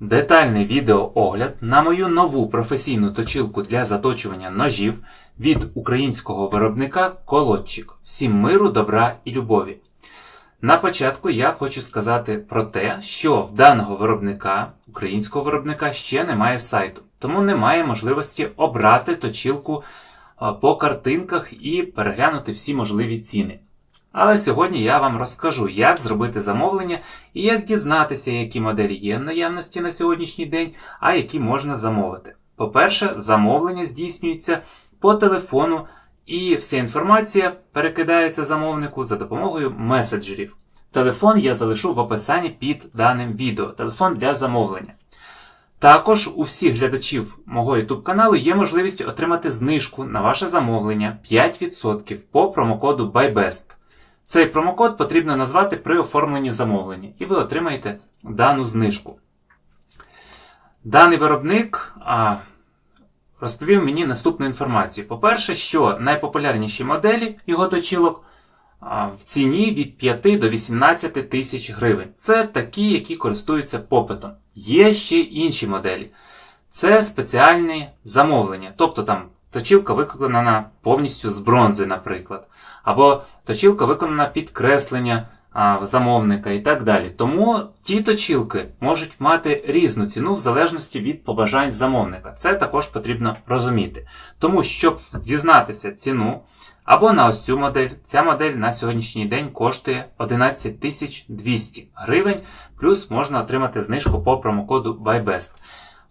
Детальний відеоогляд на мою нову професійну точилку для заточування ножів від українського виробника Колодчик. Всім миру, добра і любові. На початку я хочу сказати про те, що в даного виробника, українського виробника, ще немає сайту, тому немає можливості обрати точилку по картинках і переглянути всі можливі ціни. Але сьогодні я вам розкажу, як зробити замовлення і як дізнатися, які моделі є в наявності на сьогоднішній день, а які можна замовити. По-перше, замовлення здійснюється по телефону, і вся інформація перекидається замовнику за допомогою меседжерів. Телефон я залишу в описанні під даним відео. Телефон для замовлення. Також у всіх глядачів мого YouTube каналу є можливість отримати знижку на ваше замовлення 5% по промокоду BYBEST. Цей промокод потрібно назвати при оформленні замовлення, і ви отримаєте дану знижку. Даний виробник а, розповів мені наступну інформацію. По-перше, що найпопулярніші моделі його точилок а, в ціні від 5 до 18 тисяч гривень. Це такі, які користуються попитом. Є ще інші моделі. Це спеціальні замовлення. Тобто там точилка виконана повністю з бронзи, наприклад. Або точилка виконана під креслення замовника і так далі. Тому ті точилки можуть мати різну ціну в залежності від побажань замовника. Це також потрібно розуміти. Тому, щоб дізнатися ціну, або на ось цю модель, ця модель на сьогоднішній день коштує 11 200 гривень, плюс можна отримати знижку по промокоду BuyBest.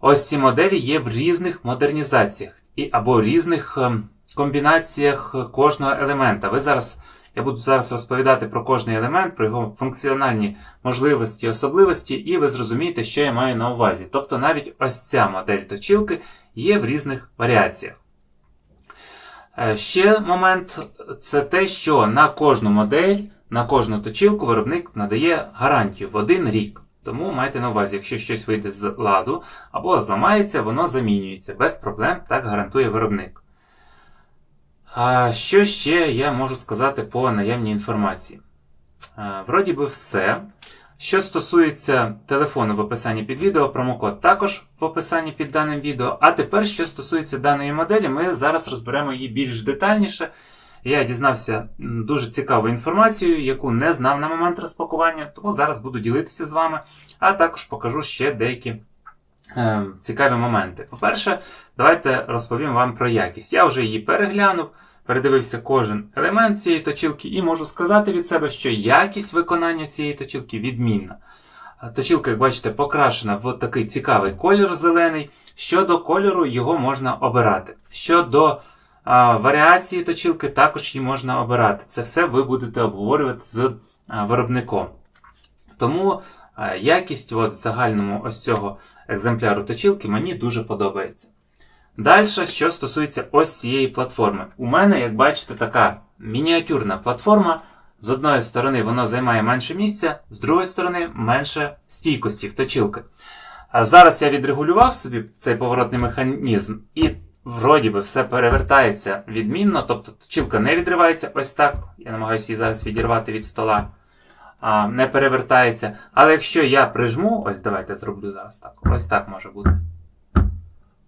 Ось ці моделі є в різних модернізаціях і, або різних ем, комбінаціях кожного елемента. Ви зараз, я буду зараз розповідати про кожний елемент, про його функціональні можливості, особливості, і ви зрозумієте, що я маю на увазі. Тобто навіть ось ця модель точилки є в різних варіаціях. Е, Ще момент це те, що на кожну модель, на кожну точилку виробник надає гарантію в один рік. Тому майте на увазі, якщо щось вийде з ладу або зламається, воно замінюється. Без проблем, так гарантує виробник. А що ще я можу сказати по наявній інформації? Вроді би все. Що стосується телефону в описанні під відео, промокод також в описанні під даним відео. А тепер, що стосується даної моделі, ми зараз розберемо її більш детальніше. Я дізнався дуже цікаву інформацію, яку не знав на момент розпакування, тому зараз буду ділитися з вами, а також покажу ще деякі е, цікаві моменти. По-перше, давайте розповім вам про якість. Я вже її переглянув, передивився кожен елемент цієї точилки і можу сказати від себе, що якість виконання цієї точилки відмінна. А Точилка, як бачите, покрашена в такий цікавий колір зелений. Щодо кольору, його можна обирати. Щодо а, варіації точилки, також її можна обирати. Це все ви будете обговорювати з а, виробником. Тому а, якість от, загальному ось цього екземпляру точилки мені дуже подобається. Далі, що стосується ось цієї платформи. У мене, як бачите, така мініатюрна платформа. З одної сторони воно займає менше місця, з другої сторони менше стійкості в точилки. А зараз я відрегулював собі цей поворотний механізм, і вроді би все перевертається відмінно, тобто точилка не відривається ось так. Я намагаюся її зараз відірвати від стола. А, не перевертається. Але якщо я прижму, ось давайте зроблю зараз так. Ось так може бути.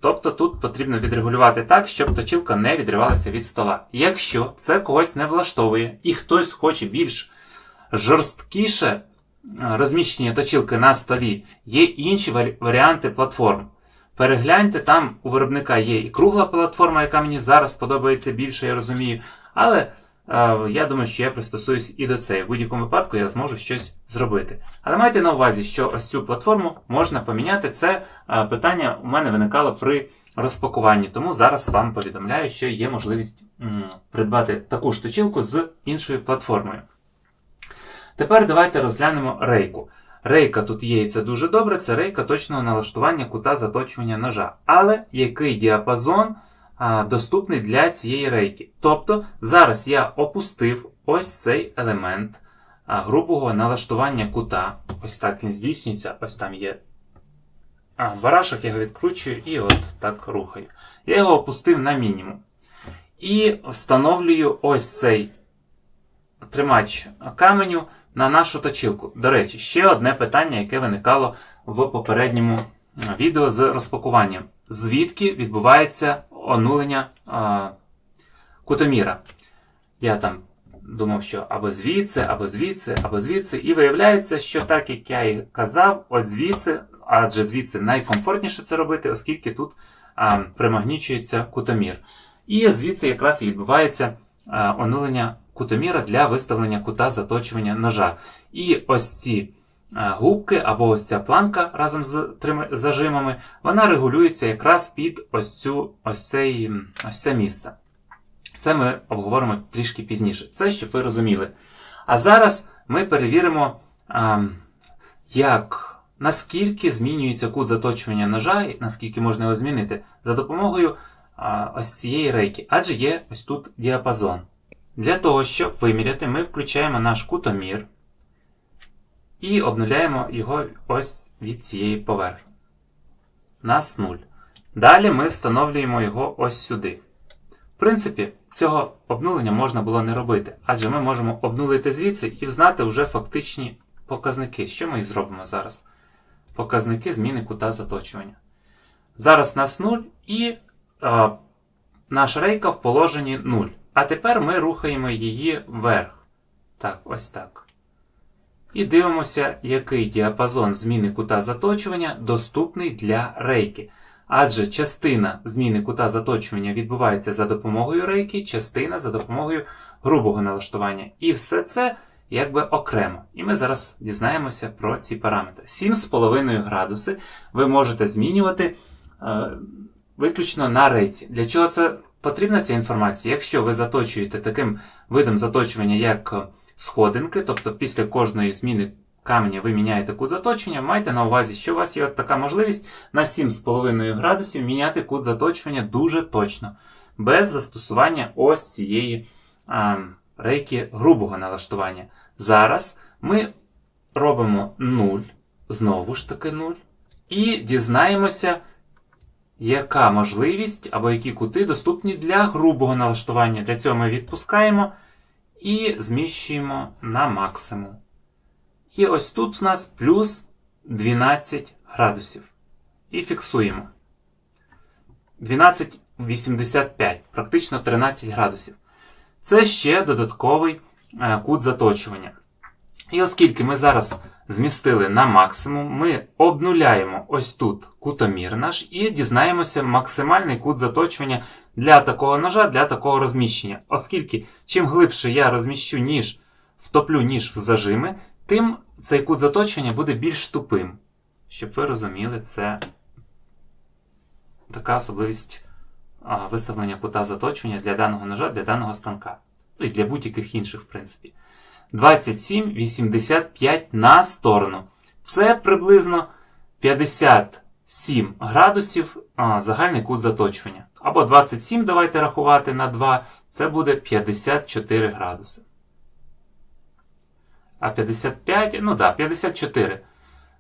Тобто тут потрібно відрегулювати так, щоб точилка не відривалася від стола. Якщо це когось не влаштовує і хтось хоче більш жорсткіше е, розміщення точилки на столі, є інші варіанти платформ. Перегляньте, там у виробника є і кругла платформа, яка мені зараз подобається більше, я розумію. Але я думаю, що я пристосуюсь і до цієї. В будь-якому випадку я зможу щось зробити. Але майте на увазі, що ось цю платформу можна поміняти. Це питання у мене виникало при розпакуванні. Тому зараз вам повідомляю, що є можливість придбати таку ж точилку з іншою платформою. Тепер давайте розглянемо рейку. Рейка тут є, і це дуже добре. Це рейка точного налаштування кута заточування ножа. Але який діапазон доступний для цієї рейки? Тобто зараз я опустив ось цей елемент грубого налаштування кута. Ось так він здійснюється, ось там є. Барашок я його відкручую і от так рухаю. Я його опустив на мінімум. І встановлюю ось цей тримач каменю на нашу точилку. До речі, ще одне питання, яке виникало в попередньому відео з розпакуванням, звідки відбувається онулення е, кутоміра. Я там думав, що або звідси, або звідси, або звідси. І виявляється, що так як я і казав, от звідси, адже звідси найкомфортніше це робити, оскільки тут а, примагнічується кутомір. І звідси якраз і відбувається а, онулення кутоміра для виставлення кута заточування ножа. І ось ці а, губки або ось ця планка разом з зажимами, вона регулюється якраз під ось, цю, ось, цей, ось це місце. Це ми обговоримо трішки пізніше. Це щоб ви розуміли. А зараз ми перевіримо, як, наскільки змінюється кут заточування ножа, і наскільки можна його змінити, за допомогою ось цієї рейки. Адже є ось тут діапазон. Для того, щоб виміряти, ми включаємо наш кутомір і обнуляємо його ось від цієї поверхні. Нас 0. Далі ми встановлюємо його ось сюди. В принципі, цього обнулення можна було не робити, адже ми можемо обнулити звідси і взнати вже фактичні показники. Що ми і зробимо зараз? Показники зміни кута заточування. Зараз нас 0 і а, наша рейка в положенні 0. А тепер ми рухаємо її вверх. Так, ось так. І дивимося, який діапазон зміни кута заточування доступний для рейки. Адже частина зміни кута заточування відбувається за допомогою рейки, частина за допомогою грубого налаштування. І все це якби окремо. І ми зараз дізнаємося про ці параметри. 7,5 градуси ви можете змінювати е, виключно на рейці. Для чого це потрібна ця інформація? Якщо ви заточуєте таким видом заточування, як сходинки, тобто після кожної зміни каменя ви міняєте кут заточення, майте на увазі, що у вас є така можливість на 7,5 градусів міняти кут заточування дуже точно, без застосування ось цієї а, рейки грубого налаштування. Зараз ми робимо 0, знову ж таки 0, і дізнаємося, яка можливість або які кути доступні для грубого налаштування. Для цього ми відпускаємо і зміщуємо на максимум. І ось тут в нас плюс 12 градусів. І фіксуємо. 12,85, практично 13 градусів. Це ще додатковий е, кут заточування. І оскільки ми зараз змістили на максимум, ми обнуляємо ось тут кутомір наш і дізнаємося максимальний кут заточування для такого ножа, для такого розміщення. Оскільки чим глибше я розміщу ніж, втоплю ніж в зажими, тим цей кут заточення буде більш тупим. Щоб ви розуміли, це така особливість виставлення кута заточування для даного ножа, для даного станка. Ну і для будь-яких інших, в принципі. 27,85 на сторону. Це приблизно 57 градусів загальний кут заточування. Або 27, давайте рахувати на 2, це буде 54 градуси. А 55, ну да, 54.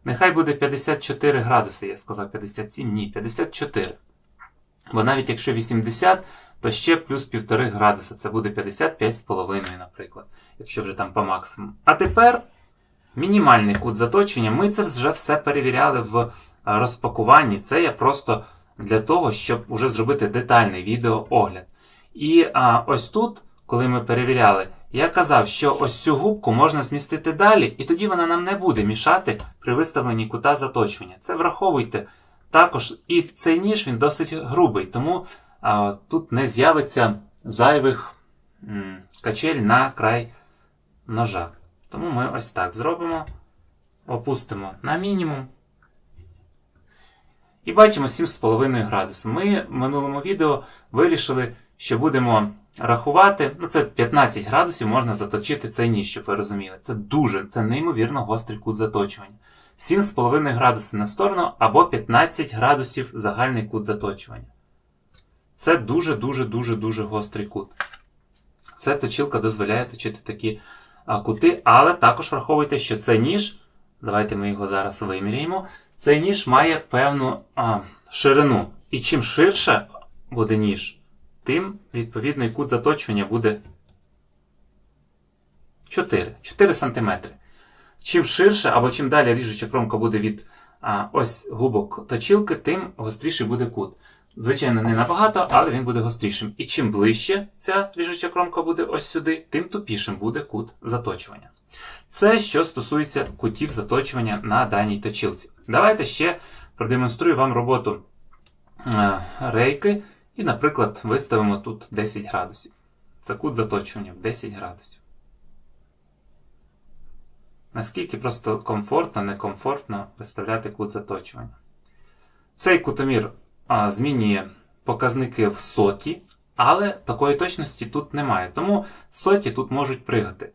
Нехай буде 54 градуси, я сказав 57, ні, 54. Бо навіть якщо 80, то ще плюс 1,5 градуса. Це буде 55,5, наприклад, якщо вже там по максимуму. А тепер мінімальний кут заточення. Ми це вже все перевіряли в розпакуванні. Це я просто для того, щоб вже зробити детальний відеоогляд. І а, ось тут, коли ми перевіряли, я казав, що ось цю губку можна змістити далі, і тоді вона нам не буде мішати при виставленні кута заточування. Це враховуйте. Також і цей ніж він досить грубий, тому тут не з'явиться зайвих качель на край ножа. Тому ми ось так зробимо. Опустимо на мінімум. І бачимо 7,5 градусів. Ми в минулому відео вирішили, що будемо рахувати. Ну, це 15 градусів можна заточити цей ніж, щоб ви розуміли. Це дуже, це неймовірно гострий кут заточування. 7,5 градусів на сторону або 15 градусів загальний кут заточування. Це дуже-дуже-дуже-дуже гострий кут. Це точилка дозволяє точити такі кути, але також враховуйте, що це ніж. Давайте ми його зараз виміряємо. Цей ніж має певну а, ширину. І чим ширше буде ніж, тим відповідний кут заточування буде 4 4 см. Чим ширше або чим далі ріжуча кромка буде від а, ось губок точилки, тим гостріший буде кут. Звичайно, не набагато, але він буде гострішим. І чим ближче ця ріжуча кромка буде ось сюди, тим тупішим буде кут заточування. Це що стосується кутів заточування на даній точилці. Давайте ще продемонструю вам роботу е, рейки і, наприклад, виставимо тут 10 градусів. Це кут заточування в 10 градусів. Наскільки просто комфортно, некомфортно виставляти кут заточування. Цей кутомір змінює показники в соті, але такої точності тут немає. Тому соті тут можуть пригати.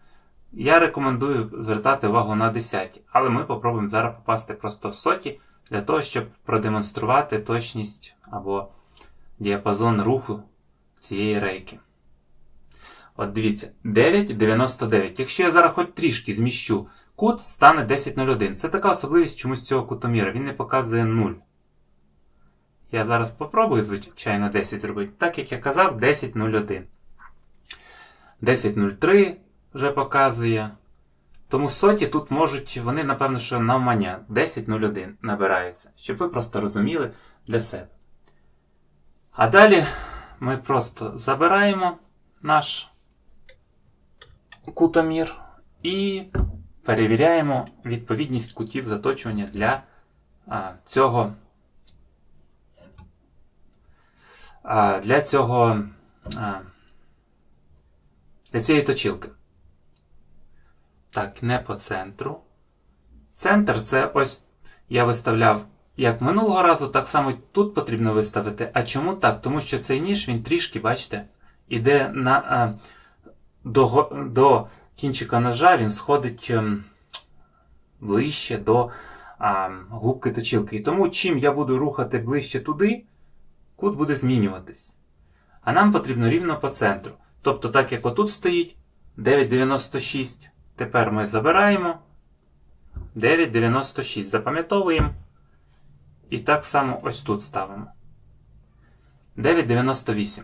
Я рекомендую звертати увагу на 10, але ми попробуємо зараз попасти просто в соті для того, щоб продемонструвати точність або діапазон руху цієї рейки. От дивіться, 9,99. Якщо я зараз хоч трішки зміщу кут, стане 10,01. Це така особливість чомусь цього кутоміра. Він не показує 0. Я зараз попробую, звичайно, 10 зробити. Так як я казав, 10.01. 10.03 вже показує. Тому соті тут можуть, вони, напевно, що навмання 10.01 набираються, щоб ви просто розуміли для себе. А далі ми просто забираємо наш кутомір і перевіряємо відповідність кутів заточування для а, цього. А, для цього. Для цієї точилки. Так, не по центру. Центр це ось я виставляв як минулого разу, так само тут потрібно виставити. А чому так? Тому що цей ніж він трішки, бачите, іде на, до, до кінчика ножа, він сходить ем, ближче до губки точилки. І тому, чим я буду рухати ближче туди, кут буде змінюватись. А нам потрібно рівно по центру. Тобто, так як отут стоїть 9,96, тепер ми забираємо 9,96, запам'ятовуємо. І так само ось тут ставимо. 9,98.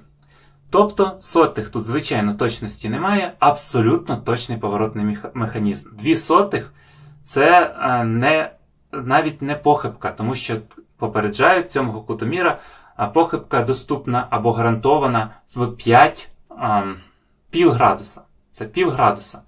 Тобто сотих тут, звичайно, точності немає, абсолютно точний поворотний механізм. Дві сотих це е, не, навіть не похибка, тому що попереджають цього кутоміра, похибка доступна або гарантована в 5 ем, пів градуса. Це пів градуса.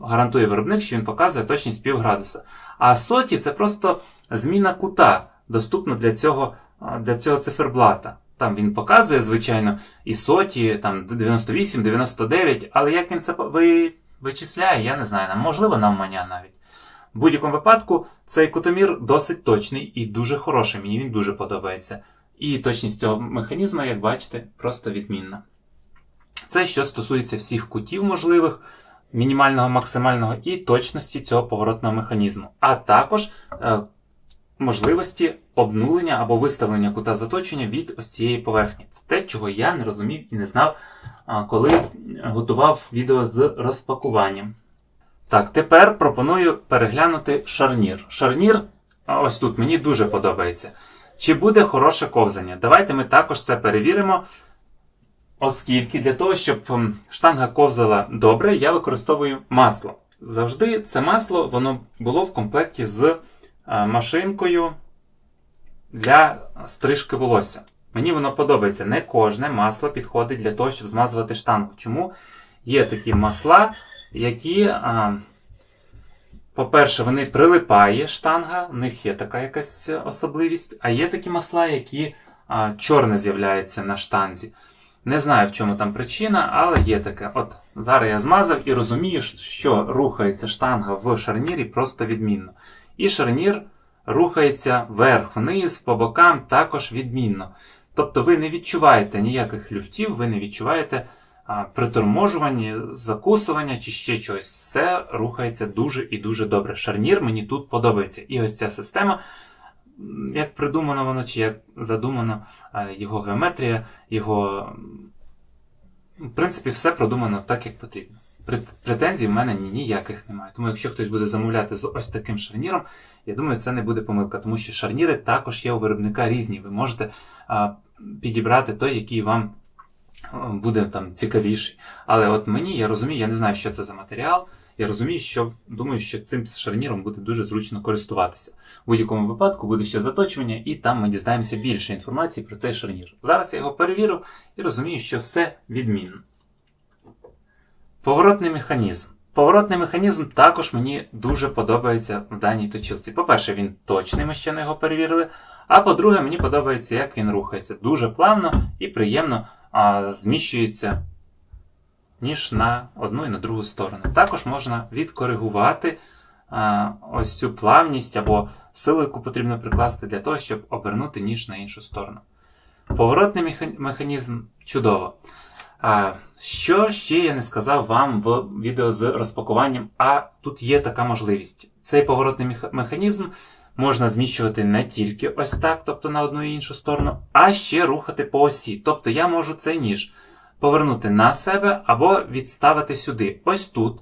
Гарантує виробник, що він показує точність пів градуса. А соті це просто зміна кута, доступна для цього, для цього циферблата. Там він показує, звичайно, і соті, там 98, 99, але як він це вичисляє, я не знаю. Нам, можливо, навмання навіть. В будь-якому випадку цей кутомір досить точний і дуже хороший. Мені він дуже подобається. І точність цього механізму, як бачите, просто відмінна. Це що стосується всіх кутів можливих, мінімального, максимального і точності цього поворотного механізму, а також е, можливості обнулення або виставлення кута заточення від ось цієї поверхні. Це те, чого я не розумів і не знав, а, коли готував відео з розпакуванням. Так, тепер пропоную переглянути шарнір. Шарнір, ось тут мені дуже подобається. Чи буде хороше ковзання? Давайте ми також це перевіримо. Оскільки для того, щоб штанга ковзала добре, я використовую масло. Завжди це масло воно було в комплекті з е, машинкою для стрижки волосся. Мені воно подобається. Не кожне масло підходить для того, щоб змазувати штангу. Чому є такі масла, які, а, по-перше, вони прилипає штанга, в них є така якась особливість, а є такі масла, які а, чорне з'являється на штанзі. Не знаю, в чому там причина, але є таке. От зараз я змазав і розумію, що рухається штанга в шарнірі просто відмінно. І шарнір рухається вверх-вниз, по бокам також відмінно. Тобто ви не відчуваєте ніяких люфтів, ви не відчуваєте а, приторможування, закусування чи ще чогось. Все рухається дуже і дуже добре. Шарнір мені тут подобається. І ось ця система, як придумано воно, чи як задумано, його геометрія, його. В принципі, все продумано так, як потрібно. Прет- Претензій в мене ніяких немає. Тому якщо хтось буде замовляти з ось таким шарніром, я думаю, це не буде помилка, тому що шарніри також є у виробника різні. Ви можете а, підібрати той, який вам буде там цікавіший. Але от мені, я розумію, я не знаю, що це за матеріал. я розумію, що думаю, що цим шарніром буде дуже зручно користуватися. У будь-якому випадку буде ще заточування, і там ми дізнаємося більше інформації про цей шарнір. Зараз я його перевірив і розумію, що все відмінно. Поворотний механізм. Поворотний механізм також мені дуже подобається в даній точилці. По-перше, він точний, ми ще не його перевірили. А по-друге, мені подобається, як він рухається. Дуже плавно і приємно а, зміщується ніж на одну і на другу сторону. Також можна відкоригувати а, ось цю плавність або силу, яку потрібно прикласти для того, щоб обернути ніж на іншу сторону. Поворотний механізм чудово. А, що ще я не сказав вам в відео з розпакуванням, а тут є така можливість. Цей поворотний механізм можна зміщувати не тільки ось так, тобто на одну і іншу сторону, а ще рухати по осі. Тобто я можу цей ніж повернути на себе або відставити сюди. Ось тут,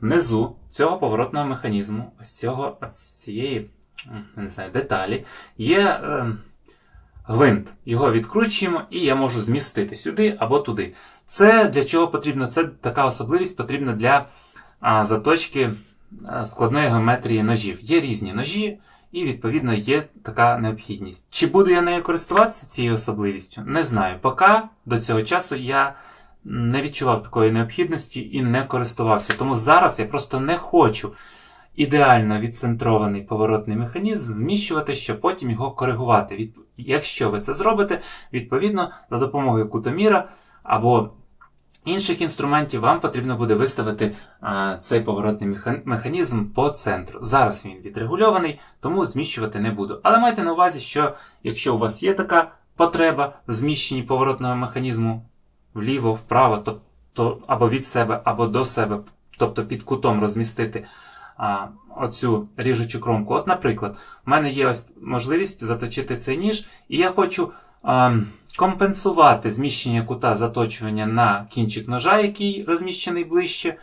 внизу цього поворотного механізму, ось цього ось цієї не знаю, деталі, є. Е, Гвинт. Його відкручуємо, і я можу змістити сюди або туди. Це для чого потрібно? Це така особливість потрібна для а, заточки складної геометрії ножів. Є різні ножі, і, відповідно, є така необхідність. Чи буду я нею користуватися цією особливістю? Не знаю. Поки до цього часу я не відчував такої необхідності і не користувався. Тому зараз я просто не хочу ідеально відцентрований поворотний механізм зміщувати, щоб потім його коригувати. Якщо ви це зробите, відповідно, за допомогою кутоміра або інших інструментів вам потрібно буде виставити цей поворотний механізм по центру. Зараз він відрегульований, тому зміщувати не буду. Але майте на увазі, що якщо у вас є така потреба в зміщенні поворотного механізму вліво, вправо, тобто або від себе, або до себе, тобто під кутом розмістити а, оцю ріжучу кромку. От, наприклад, в мене є ось можливість заточити цей ніж, і я хочу а, компенсувати зміщення кута заточування на кінчик ножа, який розміщений ближче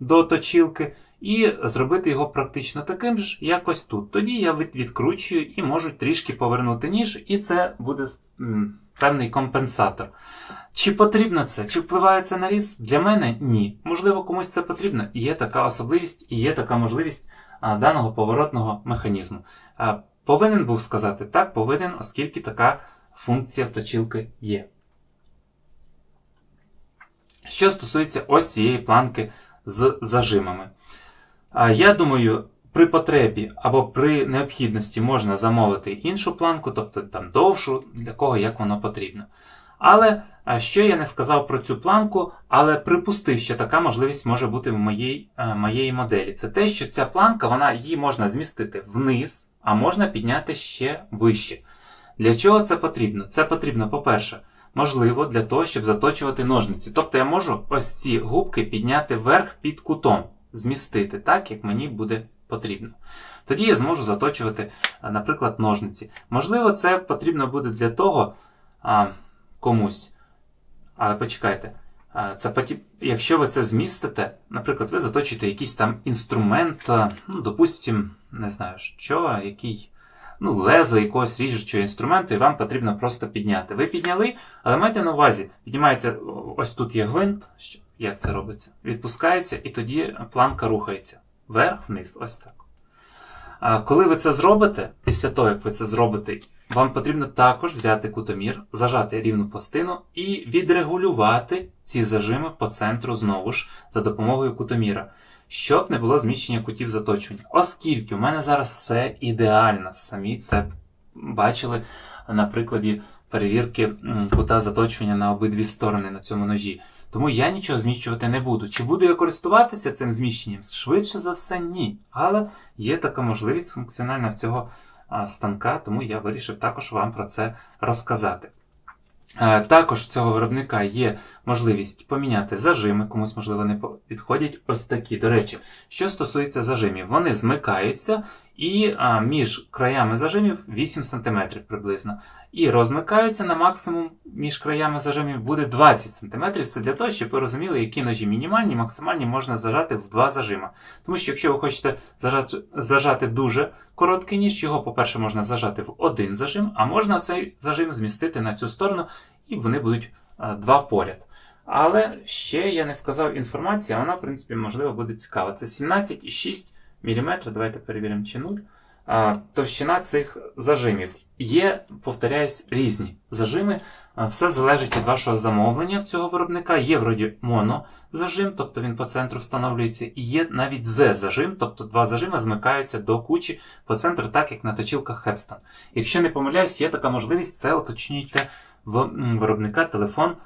до точілки, і зробити його практично таким ж, як ось тут. Тоді я відкручую і можу трішки повернути ніж, і це буде певний компенсатор. Чи потрібно це? Чи впливає це на різ? Для мене ні. Можливо, комусь це потрібно. Є така особливість, і є така можливість даного поворотного механізму. Повинен був сказати так, повинен, оскільки така функція в точилки є. Що стосується ось цієї планки з зажимами. Я думаю, при потребі або при необхідності можна замовити іншу планку, тобто там довшу, для кого як воно потрібно. Але що я не сказав про цю планку, але припустив, що така можливість може бути в моїй, моєї моделі. Це те, що ця планка, вона її можна змістити вниз, а можна підняти ще вище. Для чого це потрібно? Це потрібно, по-перше, можливо, для того, щоб заточувати ножниці. Тобто я можу ось ці губки підняти вверх під кутом, змістити так, як мені буде потрібно. Тоді я зможу заточувати, наприклад, ножниці. Можливо, це потрібно буде для того а, комусь. Але почекайте. Це потім, якщо ви це змістите, наприклад, ви заточите якийсь там інструмент, ну, допустим, не знаю що, який ну, лезо якогось ріжучого інструменту, і вам потрібно просто підняти. Ви підняли, але майте на увазі, піднімається, ось тут є гвинт, що- як це робиться, відпускається, і тоді планка рухається. Вверх, вниз, ось так. А коли ви це зробите, після того, як ви це зробите, вам потрібно також взяти кутомір, зажати рівну пластину і відрегулювати ці зажими по центру знову ж за допомогою кутоміра, щоб не було зміщення кутів заточування. Оскільки у мене зараз все ідеально, самі це бачили на прикладі перевірки кута заточування на обидві сторони на цьому ножі. Тому я нічого зміщувати не буду. Чи буду я користуватися цим зміщенням? Швидше за все, ні. Але є така можливість функціональна в цього станка, тому я вирішив також вам про це розказати. Також цього виробника є можливість поміняти зажими, комусь, можливо, не підходять ось такі. До речі, що стосується зажимів, вони змикаються, і а, між краями зажимів 8 см приблизно. І розмикаються на максимум між краями зажимів буде 20 см. Це для того, щоб ви розуміли, які ножі мінімальні, максимальні можна зажати в два зажима. Тому що якщо ви хочете зажати, зажати дуже короткий ніж, його, по-перше, можна зажати в один зажим, а можна цей зажим змістити на цю сторону, і вони будуть а, два поряд. Але ще я не сказав інформацію, а вона, в принципі, можливо, буде цікава. Це 17,6 мм, давайте перевіримо чи 0. Товщина цих зажимів. Є, повторяюсь, різні зажими. Все залежить від вашого замовлення в цього виробника. Є вроді моно зажим, тобто він по центру встановлюється, і є навіть Z зажим, тобто два зажими змикаються до кучі по центру, так як на точилках Hepston. Якщо не помиляюсь, є така можливість, це уточнюйте в виробника. Телефон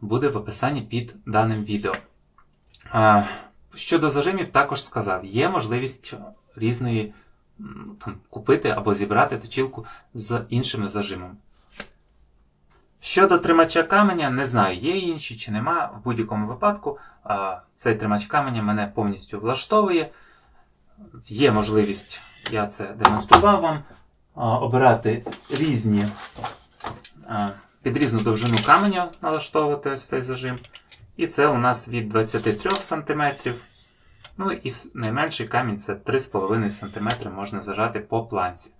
буде в описанні під даним відео. Щодо зажимів, також сказав, є можливість різної там, купити або зібрати точилку з іншими зажимами. Щодо тримача каменя, не знаю, є інші чи нема. В будь-якому випадку цей тримач каменя мене повністю влаштовує. Є можливість, я це демонстрував вам, обирати різні під різну довжину каменя налаштовувати ось цей зажим. І це у нас від 23 см. Ну і найменший камінь це 3,5 см можна зажати по планці.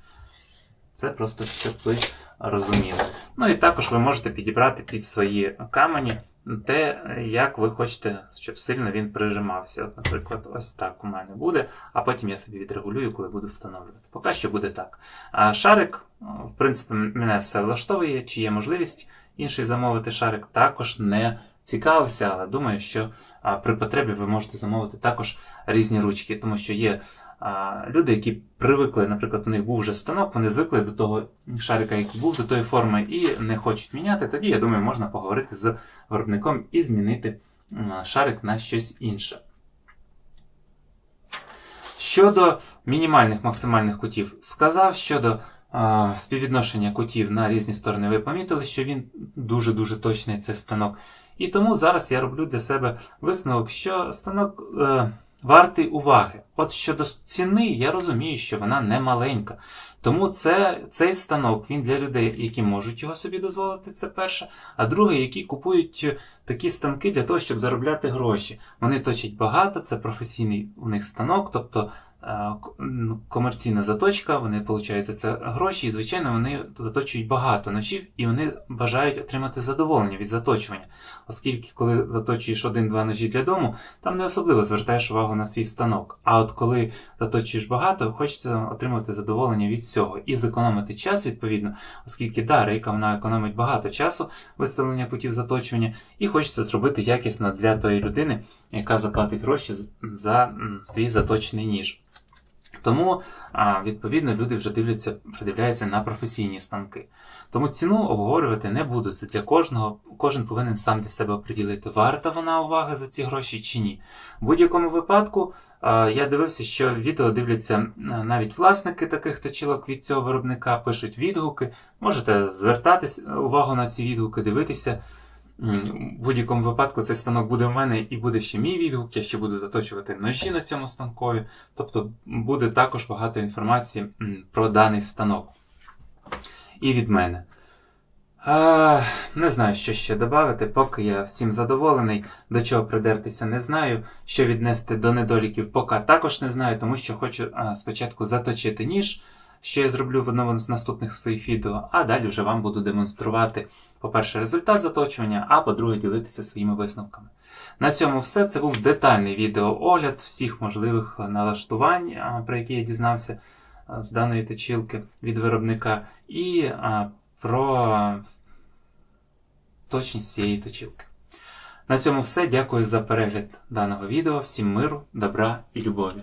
Це просто щоб ви розуміли. Ну і також ви можете підібрати під свої камені те, як ви хочете, щоб сильно він прижимався. От, наприклад, ось так у мене буде, а потім я собі відрегулюю, коли буду встановлювати. Поки що буде так. А шарик, в принципі, мене все влаштовує, чи є можливість інший замовити шарик, також не цікавився, але думаю, що при потребі ви можете замовити також різні ручки, тому що є люди, які привикли, наприклад, у них був вже станок, вони звикли до того шарика, який був, до тої форми, і не хочуть міняти. Тоді, я думаю, можна поговорити з виробником і змінити шарик на щось інше. Щодо мінімальних максимальних кутів, сказав щодо співвідношення кутів на різні сторони, ви помітили, що він дуже-дуже точний цей станок. І тому зараз я роблю для себе висновок, що станок е, вартий уваги. От щодо ціни, я розумію, що вона не маленька. Тому це, цей станок він для людей, які можуть його собі дозволити, це перше. А друге, які купують такі станки для того, щоб заробляти гроші. Вони точать багато, це професійний у них станок, тобто е, комерційна заточка, вони отримують це гроші, і звичайно вони заточують багато ночів, і вони бажають отримати задоволення від заточування. Оскільки, коли заточуєш один-два ножі для дому, там не особливо звертаєш увагу на свій станок. А от коли заточуєш багато, хочеться отримати задоволення від всього і зекономити час, відповідно, оскільки да, рейка вона економить багато часу виставлення путів заточування, і хочеться зробити якісно для тої людини, яка заплатить гроші за свій заточений ніж. Тому, відповідно, люди вже дивляться, придивляються на професійні станки. Тому ціну обговорювати не буду. Це для кожного. Кожен повинен сам для себе оприділити, варта вона уваги за ці гроші чи ні. В будь-якому випадку я дивився, що відео дивляться навіть власники таких точилок від цього виробника, пишуть відгуки. Можете звертатись увагу на ці відгуки, дивитися. В будь-якому випадку цей станок буде в мене і буде ще мій відгук. Я ще буду заточувати ножі на цьому станкові. Тобто буде також багато інформації про даний станок. І від мене. А, не знаю, що ще додати, поки я всім задоволений, до чого придертися не знаю, що віднести до недоліків, поки також не знаю, тому що хочу а, спочатку заточити ніж, що я зроблю в одному з наступних своїх відео, а далі вже вам буду демонструвати, по-перше, результат заточування, а по-друге, ділитися своїми висновками. На цьому все. Це був детальний відеоогляд всіх можливих налаштувань, про які я дізнався з даної точилки від виробника, і про точність цієї точилки. На цьому все. Дякую за перегляд даного відео. Всім миру, добра і любові.